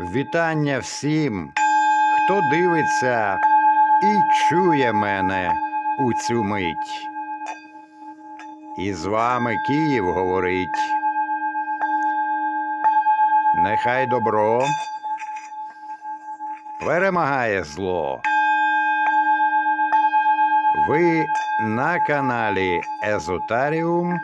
Вітання всім, хто дивиться і чує мене у цю мить. І з вами Київ говорить. Нехай добро перемагає зло. Ви на каналі Езотаріум,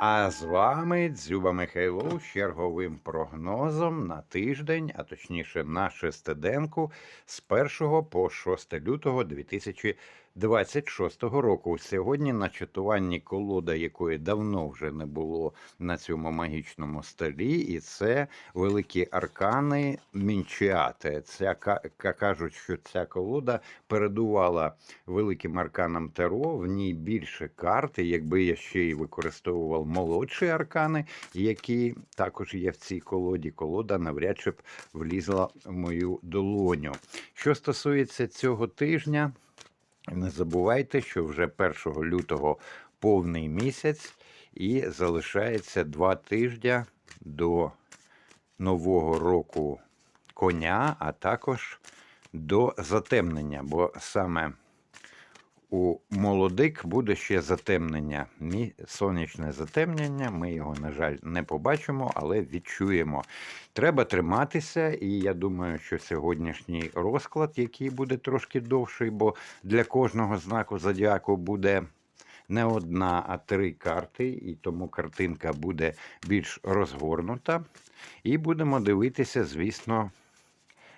а з вами Дзюба Михайло з черговим прогнозом на тиждень, а точніше на шестиденку з 1 по 6 лютого 2026 року. Сьогодні на чатуванні колода, якої давно вже не було на цьому магічному столі, і це великі аркани Мінчіати. Ця ка- ка- кажуть, що ця колода передувала великим арканам Таро. В ній більше карт. і Якби я ще й використовував молодші аркани, які також є в цій колоді, колода навряд чи б влізла в мою долоню. Що стосується цього тижня, не забувайте, що вже 1 лютого повний місяць і залишається два тижні до нового року коня, а також до затемнення, бо саме у молодик буде ще затемнення, сонячне затемнення. Ми його, на жаль, не побачимо, але відчуємо. Треба триматися, і я думаю, що сьогоднішній розклад, який буде трошки довший, бо для кожного знаку зодіаку буде не одна, а три карти, і тому картинка буде більш розгорнута. І будемо дивитися, звісно,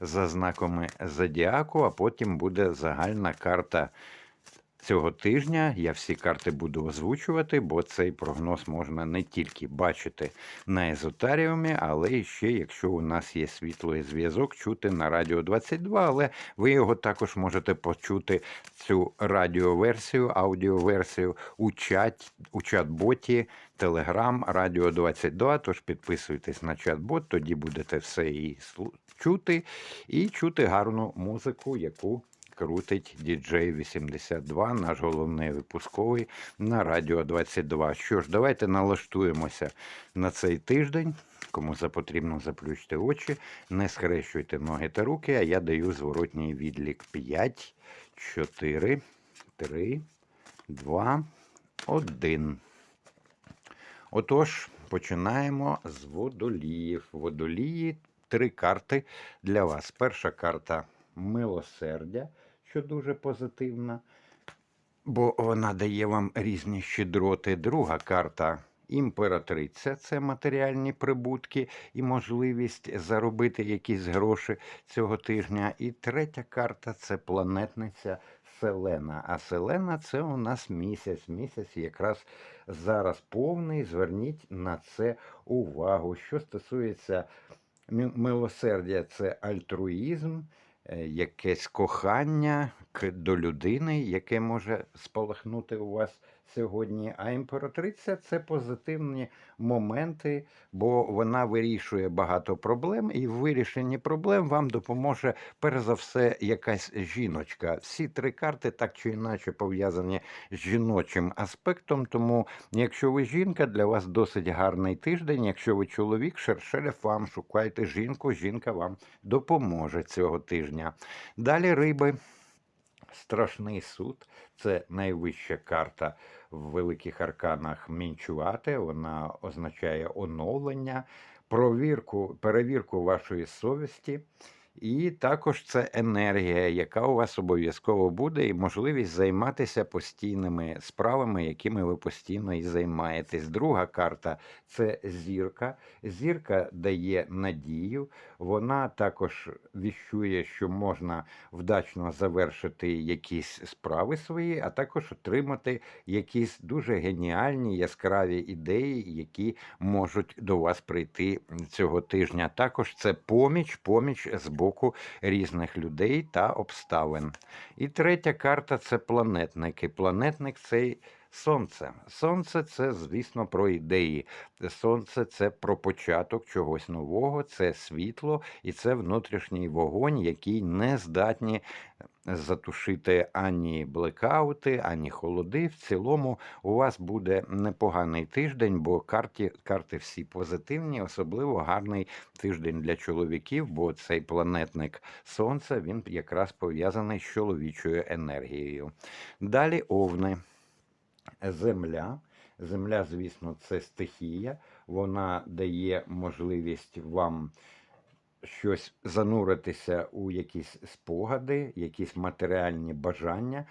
за знаками зодіаку, а потім буде загальна карта цього тижня. Я всі карти буду озвучувати, бо цей прогноз можна не тільки бачити на езотаріумі, але і ще, якщо у нас є світлий зв'язок, чути на Радіо 22, але ви його також можете почути цю радіоверсію, аудіоверсію у чат, у чат-боті Telegram Радіо 22. Тож підписуйтесь на чат-бот, тоді будете все і чути, і чути гарну музику, яку крутить DJ 82, наш головний випусковий на Радіо 22. Що ж, давайте налаштуємося на цей тиждень. Кому запотрібно, заплющте очі, не схрещуйте ноги та руки, а я даю зворотній відлік 5, 4, 3, 2, 1. Отож, починаємо з водоліїв. Водолії три карти для вас. Перша карта милосердя, що дуже позитивна, бо вона дає вам різні щедроти. Друга карта імператриця це матеріальні прибутки і можливість заробити якісь гроші цього тижня. І третя карта це планетниця. Селена. А Селена це у нас місяць. Місяць якраз зараз повний. Зверніть на це увагу. Що стосується милосердя, це альтруїзм, якесь кохання до людини, яке може спалахнути у вас сьогодні. А імператриця це позитивні моменти, бо вона вирішує багато проблем, і в вирішенні проблем вам допоможе перш за все якась жіночка. Всі три карти так чи інакше пов'язані з жіночим аспектом. Тому, якщо ви жінка, для вас досить гарний тиждень. Якщо ви чоловік, шершеля вам шукайте жінку, жінка вам допоможе цього тижня. Далі риби. Страшний суд це найвища карта в великих арканах мінчувати. Вона означає оновлення, провірку, перевірку вашої совісті. І також це енергія, яка у вас обов'язково буде, і можливість займатися постійними справами, якими ви постійно і займаєтесь. Друга карта це зірка. Зірка дає надію. Вона також віщує, що можна вдачно завершити якісь справи свої, а також отримати якісь дуже геніальні яскраві ідеї, які можуть до вас прийти цього тижня. Також це поміч, поміч з боку різних людей та обставин. І третя карта це планетники. Планетник цей Сонце. Сонце це, звісно, про ідеї. Сонце це про початок чогось нового, це світло і це внутрішній вогонь, який не здатні затушити ані блекаути, ані холоди. В цілому у вас буде непоганий тиждень, бо карті, карти всі позитивні, особливо гарний тиждень для чоловіків, бо цей планетник Сонця він якраз пов'язаний з чоловічою енергією. Далі овни. Земля. Земля, звісно, це стихія. Вона дає можливість вам щось зануритися у якісь спогади, якісь матеріальні бажання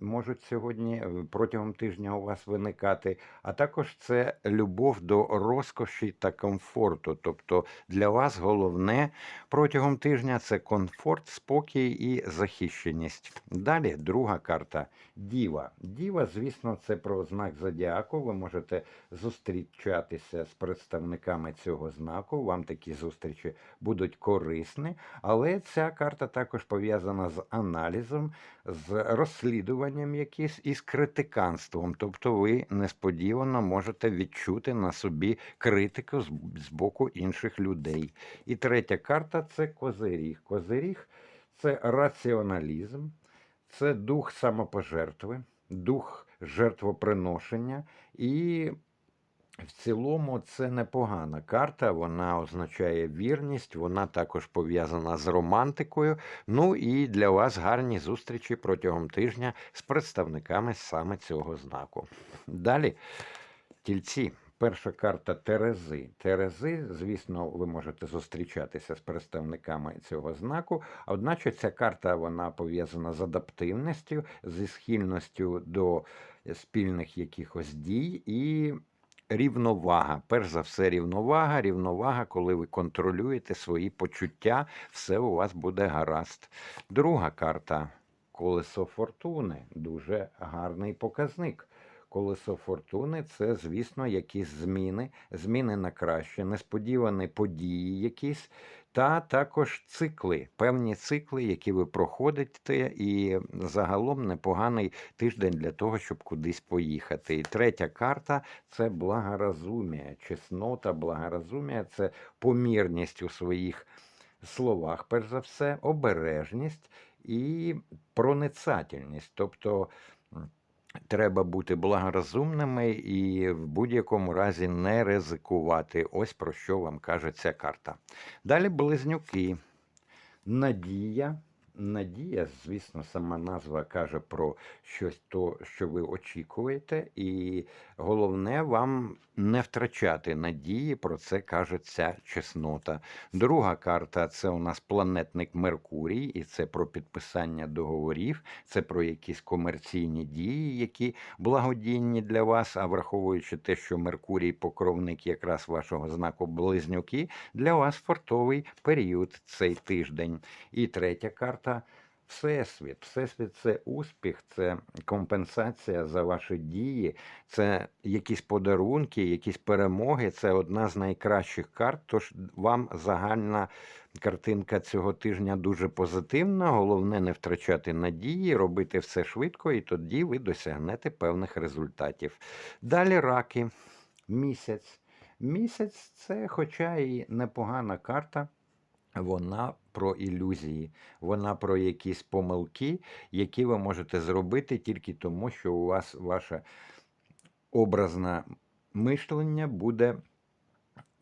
можуть сьогодні е, протягом тижня у вас виникати. А також це любов до розкоші та комфорту. Тобто для вас головне протягом тижня це комфорт, спокій і захищеність. Далі друга карта Діва. Діва, звісно, це про знак зодіаку. Ви можете зустрічатися з представниками цього знаку. Вам такі зустрічі будуть корисні, але ця карта також пов'язана з аналізом, з розслідуванням якимсь і з критиканством. Тобто ви несподівано можете відчути на собі критику з боку інших людей. І третя карта це козиріг. Козиріг це раціоналізм, це дух самопожертви, дух жертвоприношення і в цілому це непогана карта, вона означає вірність, вона також пов'язана з романтикою. Ну і для вас гарні зустрічі протягом тижня з представниками саме цього знаку. Далі тільці. Перша карта Терези. Терези, звісно, ви можете зустрічатися з представниками цього знаку. Одначе ця карта вона пов'язана з адаптивністю, зі схильністю до спільних якихось дій і рівновага. Перш за все, рівновага. Рівновага, коли ви контролюєте свої почуття, все у вас буде гаразд. Друга карта колесо фортуни. Дуже гарний показник. Колесо фортуни це, звісно, якісь зміни, зміни на краще, несподівані події якісь, та також цикли, певні цикли, які ви проходите, і загалом непоганий тиждень для того, щоб кудись поїхати. І третя карта це благоразумія, чеснота, благоразумія це помірність у своїх словах, перш за все, обережність і проницательність. Тобто треба бути благорозумними і в будь-якому разі не ризикувати. Ось про що вам каже ця карта. Далі близнюки. Надія. Надія, звісно, сама назва каже про щось то, що ви очікуєте, і головне вам не втрачати надії, про це каже ця чеснота. Друга карта це у нас планетник Меркурій, і це про підписання договорів, це про якісь комерційні дії, які благодійні для вас. А враховуючи те, що Меркурій покровник якраз вашого знаку близнюки, для вас фортовий період цей тиждень. І третя карта. Всесвіт. Всесвіт це успіх, це компенсація за ваші дії, це якісь подарунки, якісь перемоги. Це одна з найкращих карт. Тож вам загальна картинка цього тижня дуже позитивна. Головне не втрачати надії, робити все швидко, і тоді ви досягнете певних результатів. Далі раки. Місяць. Місяць це, хоча і непогана карта. Вона про ілюзії, вона про якісь помилки, які ви можете зробити тільки тому, що у вас ваше образне мишлення буде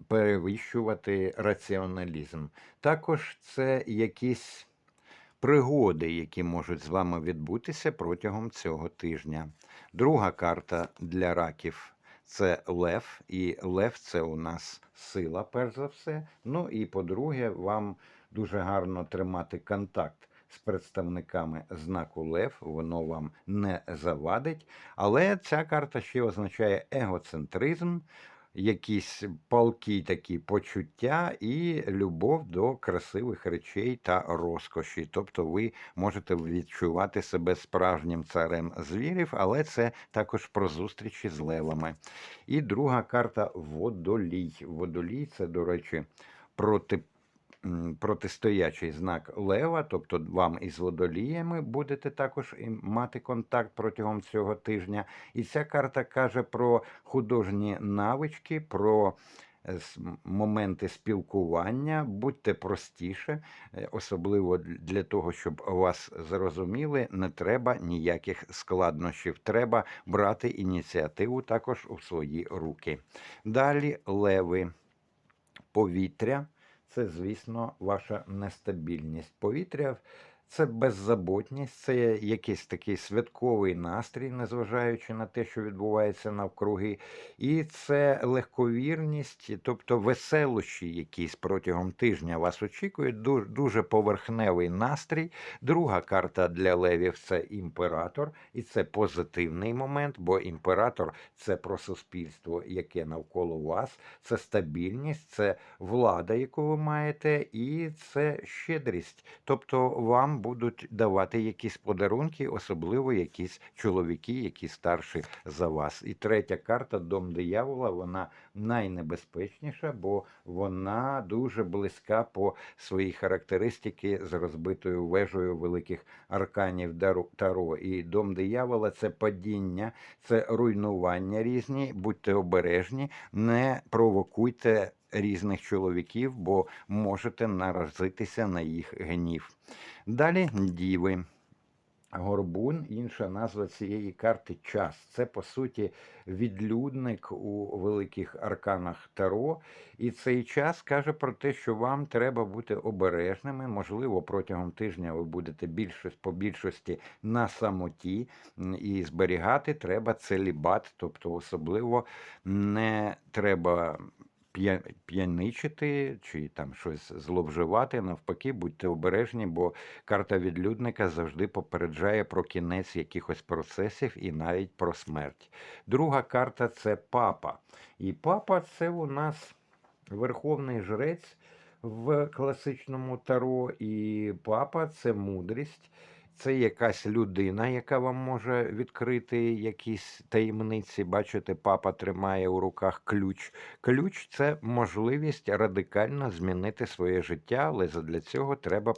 перевищувати раціоналізм. Також це якісь пригоди, які можуть з вами відбутися протягом цього тижня. Друга карта для раків це лев, і лев це у нас сила, перш за все. Ну і по-друге, вам дуже гарно тримати контакт з представниками знаку Лев, воно вам не завадить. Але ця карта ще означає егоцентризм, якісь палкі такі почуття і любов до красивих речей та розкоші. Тобто ви можете відчувати себе справжнім царем звірів, але це також про зустрічі з левами. І друга карта водолій. Водолій це, до речі, проти м, протистоячий знак лева, тобто вам із водоліями будете також мати контакт протягом цього тижня. І ця карта каже про художні навички, про е, моменти спілкування. Будьте простіше, е, особливо для того, щоб вас зрозуміли, не треба ніяких складнощів. Треба брати ініціативу також у свої руки. Далі леви повітря це, звісно, ваша нестабільність. Повітря це беззаботність, це якийсь такий святковий настрій, незважаючи на те, що відбувається навкруги. І це легковірність, тобто веселощі якісь протягом тижня вас очікують. Дуже, поверхневий настрій. Друга карта для левів це імператор, і це позитивний момент, бо імператор це про суспільство, яке навколо вас, це стабільність, це влада, яку ви маєте, і це щедрість. Тобто вам будуть давати якісь подарунки, особливо якісь чоловіки, які старші за вас. І третя карта Дом диявола, вона найнебезпечніша, бо вона дуже близька по своїй характеристики з розбитою вежею великих арканів Таро. І дом диявола це падіння, це руйнування різні. Будьте обережні, не провокуйте різних чоловіків, бо можете наразитися на їх гнів. Далі діви. Горбун, інша назва цієї карти час. Це по суті відлюдник у великих арканах Таро. І цей час каже про те, що вам треба бути обережними. Можливо, протягом тижня ви будете більше по більшості на самоті, і зберігати треба целібат, тобто особливо не треба п'яничити чи там щось зловживати. Навпаки, будьте обережні, бо карта відлюдника завжди попереджає про кінець якихось процесів і навіть про смерть. Друга карта це папа. І папа це у нас верховний жрець в класичному таро, і папа це мудрість. Це якась людина, яка вам може відкрити якісь таємниці. Бачите, папа тримає у руках ключ. Ключ це можливість радикально змінити своє життя, але задля цього треба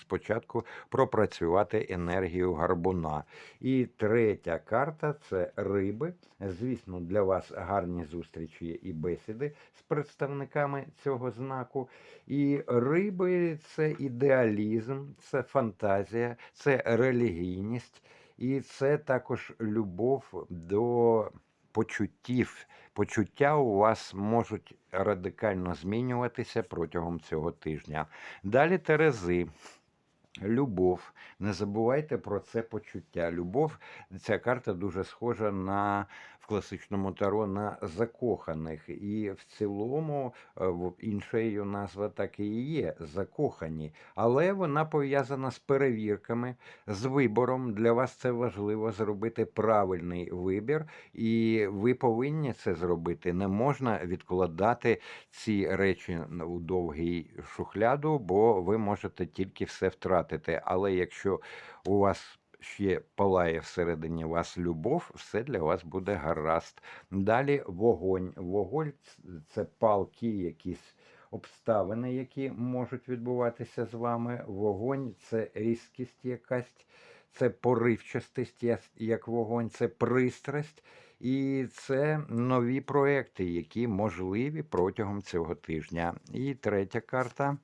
спочатку пропрацювати енергію гарбуна. І третя карта це риби. Звісно, для вас гарні зустрічі і бесіди з представниками цього знаку. І риби це ідеалізм, це фантазія, це релігійність, і це також любов до почуттів. Почуття у вас можуть радикально змінюватися протягом цього тижня. Далі Терези. Любов. Не забувайте про це почуття. Любов, ця карта дуже схожа на класичному таро на закоханих. І в цілому е, в- інша її назва так і є закохані. Але вона пов'язана з перевірками, з вибором. Для вас це важливо зробити правильний вибір, і ви повинні це зробити. Не можна відкладати ці речі у довгий шухляду, бо ви можете тільки все втратити. Але якщо у вас ще палає всередині вас любов, все для вас буде гаразд. Далі вогонь. Вогонь це палки, якісь обставини, які можуть відбуватися з вами. Вогонь це різкість якась, це поривчастість, як вогонь, це пристрасть. І це нові проекти, які можливі протягом цього тижня. І третя карта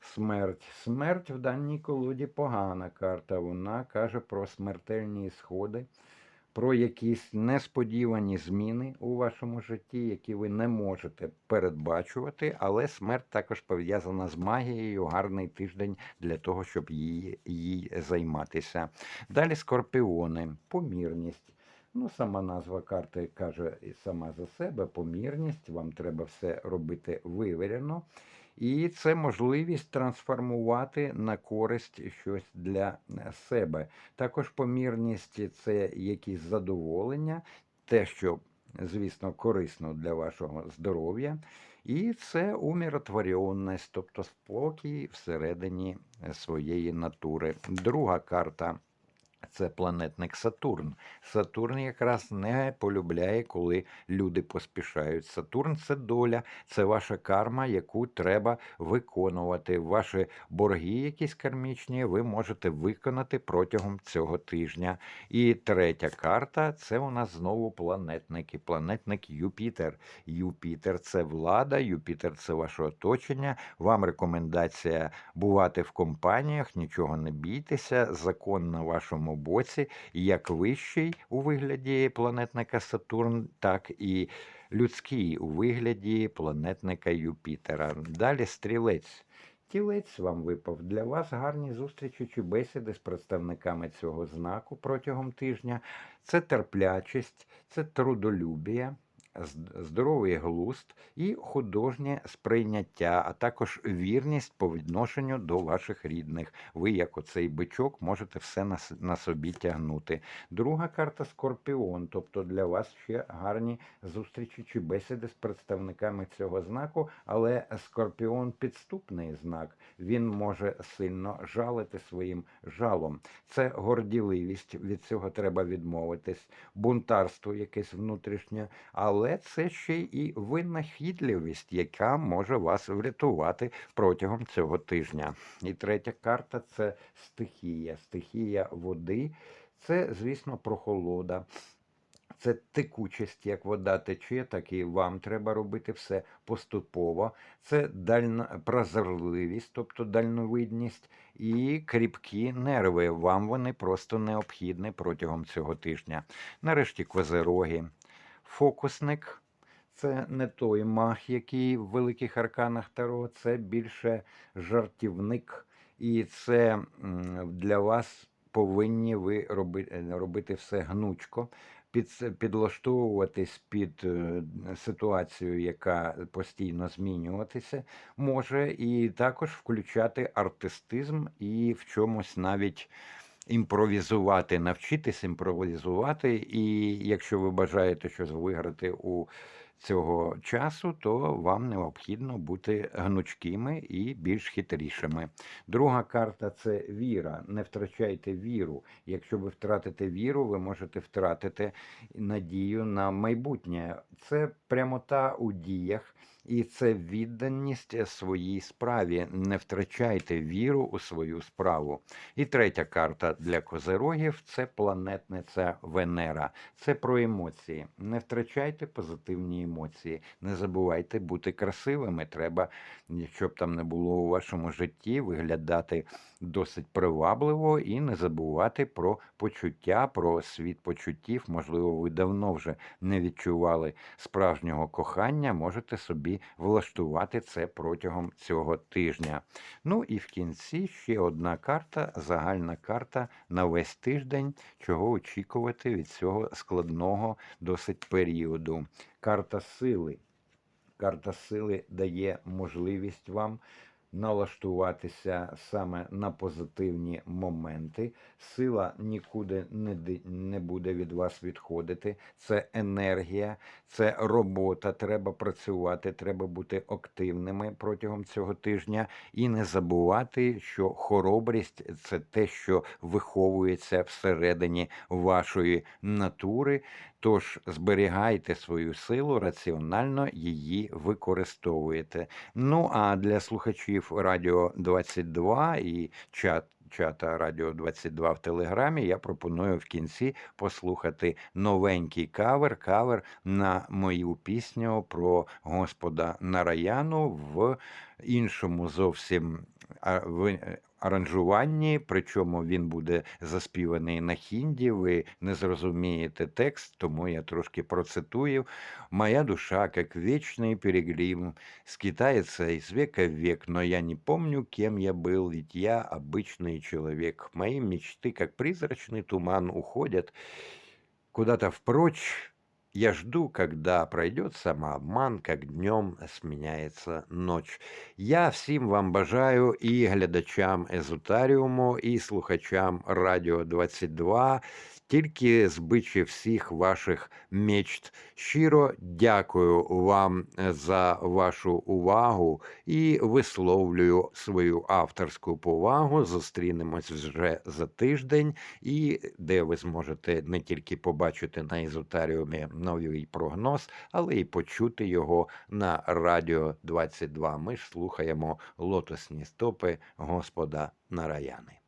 смерть. Смерть в даній колоді погана карта. Вона каже про смертельні сходи, про якісь несподівані зміни у вашому житті, які ви не можете передбачувати, але смерть також пов'язана з магією. Гарний тиждень для того, щоб її, їй займатися. Далі скорпіони, помірність. Ну, сама назва карти каже сама за себе помірність. Вам треба все робити вивірено. І це можливість трансформувати на користь щось для е, себе. Також помірність це якісь задоволення, те, що, звісно, корисно для вашого здоров'я. І це умиротвореність, тобто спокій всередині своєї натури. Друга карта Це планетник Сатурн. Сатурн якраз не полюбляє, коли люди поспішають. Сатурн це доля, це ваша карма, яку треба виконувати. Ваші борги, якісь кармічні, ви можете виконати протягом цього тижня. І третя карта це у нас знову планетники. Планетник Юпітер. Юпітер це влада, Юпітер це ваше оточення. Вам рекомендація бувати в компаніях, нічого не бійтеся. Закон на вашому боці, як вищий у вигляді планетника Сатурн, так і людський у вигляді планетника Юпітера. Далі стрілець. Тілець вам випав для вас гарні зустрічі чи бесіди з представниками цього знаку протягом тижня. Це терплячість, це трудолюбія, здоровий глузд і художнє сприйняття, а також вірність по відношенню до ваших рідних. Ви, як оцей бичок, можете все на собі тягнути. Друга карта Скорпіон, тобто для вас ще гарні зустрічі чи бесіди з представниками цього знаку, але Скорпіон підступний знак. Він може сильно жалити своїм жалом. Це горділивість, від цього треба відмовитись, бунтарство якесь внутрішнє, але це ще і винахідливість, яка може вас врятувати протягом цього тижня. І третя карта це стихія. Стихія води. Це, звісно, прохолода. Це текучість, як вода тече, так і вам треба робити все поступово. Це дальна прозорливість, тобто дальновидність, і кріпкі нерви. Вам вони просто необхідні протягом цього тижня. Нарешті козероги. Фокусник це не той маг, який в великих арканах Таро, це більше жартівник. І це для вас повинні ви робити все гнучко, під, підлаштовуватись під е, ситуацію, яка постійно змінюватися може, і також включати артистизм і в чомусь навіть імпровізувати, навчитись імпровізувати. І якщо ви бажаєте щось виграти у цього часу, то вам необхідно бути гнучкими і більш хитрішими. Друга карта це віра. Не втрачайте віру. Якщо ви втратите віру, ви можете втратити надію на майбутнє. Це прямота у діях. І це відданість своїй справі. Не втрачайте віру у свою справу. І третя карта для козерогів це планетниця Венера. Це про емоції. Не втрачайте позитивні емоції. Не забувайте бути красивими. Треба, щоб там не було у вашому житті, виглядати досить привабливо і не забувати про почуття, про світ почуттів. Можливо, ви давно вже не відчували справжнього кохання. Можете собі влаштувати це протягом цього тижня. Ну і в кінці ще одна карта, загальна карта на весь тиждень, чого очікувати від цього складного досить періоду. Карта сили. Карта сили дає можливість вам налаштуватися саме на позитивні моменти. Сила нікуди не, буде від вас відходити. Це енергія, це робота. Треба працювати, треба бути активними протягом цього тижня і не забувати, що хоробрість це те, що виховується всередині вашої натури. Тож зберігайте свою силу, раціонально її використовуєте. Ну а для слухачів Радіо 22 і чат. Чата Радіо 22 в Телеграмі я пропоную в кінці послухати новенький кавер, кавер на мою пісню про Господа Нараяну в іншому зовсім аранжуванні, причому він буде заспіваний на хінді. Ви не зрозумієте текст, тому я трошки процитую. Моя душа, как вечный перегрим, скитается из века в век, но я не помню, кем я был, ведь я обычный человек. Мои мечты, как призрачный туман, уходят куда-то впрочь. я жду, когда пройдет самообман, как днем сменяется ночь. Я всім вам бажаю і глядачам Езотаріуму, і слухачам Радіо 22 тільки збичі всіх ваших мечт. Щиро дякую вам е, за вашу увагу і висловлюю свою авторську повагу. Зустрінемось вже за тиждень, і де ви зможете не тільки побачити на ізотаріумі новий прогноз, але й почути його на радіо 22. Ми ж слухаємо лотосні стопи Господа Нараяни.